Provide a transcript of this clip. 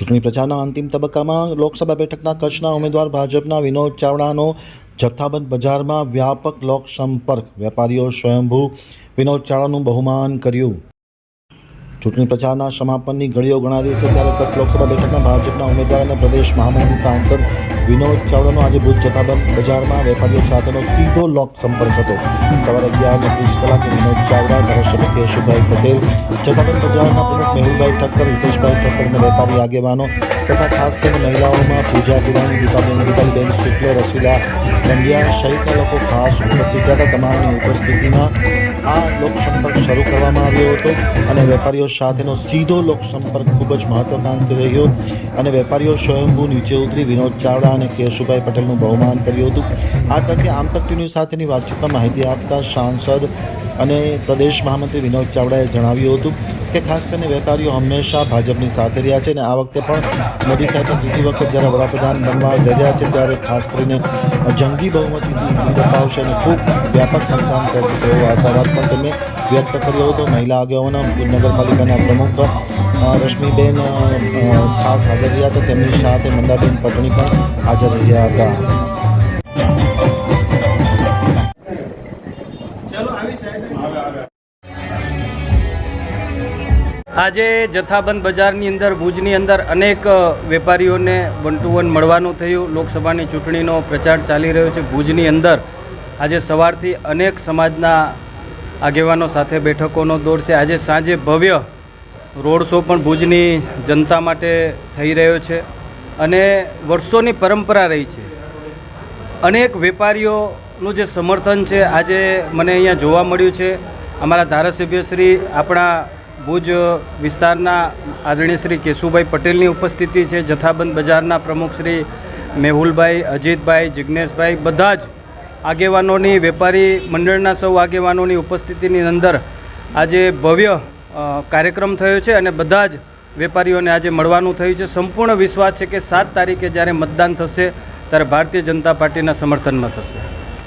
ચૂંટણી પ્રચારના અંતિમ તબક્કામાં લોકસભા બેઠકના કચ્છના ઉમેદવાર ભાજપના વિનોદ ચાવડાનો જથ્થાબંધ બજારમાં વ્યાપક લોક સંપર્ક. વેપારીઓ સ્વયંભૂ વિનોદ ચાવડાનું બહુમાન કર્યું. ચૂંટણી પ્રચારના સમાપનની ઘડીઓ ગણાવી છે ત્યારે કચ્છ લોકસભા બેઠકના ભાજપના ઉમેદવાર અને પ્રદેશ મહામંત્રી સાંસદ વિનોદ ચાવડાનો આજે ભુજ જથ્થાબંધ બજારમાં વેપારીઓ સાથેનો સીધો લોક સંપર્ક હતો. સવારે અગિયાર ને ત્રીસ કલાકે વિનોદ ચાવડા, ધારાસભ્ય કેશુભાઈ પટેલ, જથ્થાબંધ બજારના પ્રમુખ મેહુલભાઈ ઠક્કર, હિતેશભાઈ ઠક્કર અને વેપારી આગેવાનો તથા ખાસ કરીને મહિલાઓમાં પૂજા દિવાણી દીપાબેન દીપાલીબેન શુક્લ રસીલા બંધિયા સહિતના લોકો ખાસ ઉપસ્થિત હતા. તમામની ઉપસ્થિતિમાં આ લોકસંપર્ક શરૂ કરવામાં આવ્યો હતો અને વેપારીઓ સાથેનો સીધો લોકસંપર્ક ખૂબ જ મહત્વકાંક્ષી રહ્યો અને વેપારીઓ સ્વયંભૂ નીચે ઉતરી વિનોદ ચાવડા અને કેશુભાઈ પટેલનું બહુમાન કર્યું હતું. આ તકે આમતક ટીવી સાથેની વાતચીતમાં માહિતી આપતા સાંસદ અને પ્રદેશ મહામંત્રી વિનોદ ચાવડાએ જણાવ્યું હતું કે ખાસ કરીને વેપારીઓ હંમેશા ભાજપની સાથે રહ્યા છે અને આ વખતે પણ મોદી સાહેબ ત્રીજી વખત જ્યારે વડાપ્રધાન બનવા જઈ રહ્યા છે, ત્યારે ખાસ કરીને જંગી બહુમતીથી જીત અપાવશે અને ખૂબ વ્યાપક મતદાન કરશે તેવો આશાવાદ પણ તેમણે વ્યક્ત કર્યો હતો. મહિલા આગેવાનો નગરપાલિકાના પ્રમુખ રશ્મિબેન ખાસ હાજર રહ્યા હતા. તેમની સાથે મંદાબેન પટણી પણ હાજર રહ્યા હતા. આજે જથ્થાબંધ બજારની અંદર, ભુજની અંદર અનેક વેપારીઓને વન ટુ વન મળવાનું થયું. લોકસભાની ચૂંટણીનો પ્રચાર ચાલી રહ્યો છે. ભુજની અંદર આજે સવારથી અનેક સમાજના આગેવાનો સાથે બેઠકોનો દોર છે. આજે સાંજે ભવ્ય રોડ શો પણ ભુજની જનતા માટે થઈ રહ્યો છે અને વર્ષોની પરંપરા રહી છે. અનેક વેપારીઓનું જે સમર્થન છે, આજે મને અહીંયા જોવા મળ્યું છે. અમારા ધારાસભ્ય શ્રી, આપણા ભુજ વિસ્તારના આદરણીય શ્રી કેશુભાઈ પટેલની ઉપસ્થિતિ છે. જથ્થાબંધ બજારના પ્રમુખ શ્રી મેહુલભાઈ, અજીતભાઈ જિજ્ઞેશભાઈ બધા જ આગેવાનોની, વેપારી મંડળના સૌ આગેવાનોની ઉપસ્થિતિની અંદર આજે ભવ્ય કાર્યક્રમ થયો છે અને બધા જ વેપારીઓને આજે મળવાનું થયું છે. સંપૂર્ણ વિશ્વાસ છે કે સાત તારીખે જ્યારે મતદાન થશે, ત્યારે ભારતીય જનતા પાર્ટીના સમર્થનમાં થશે.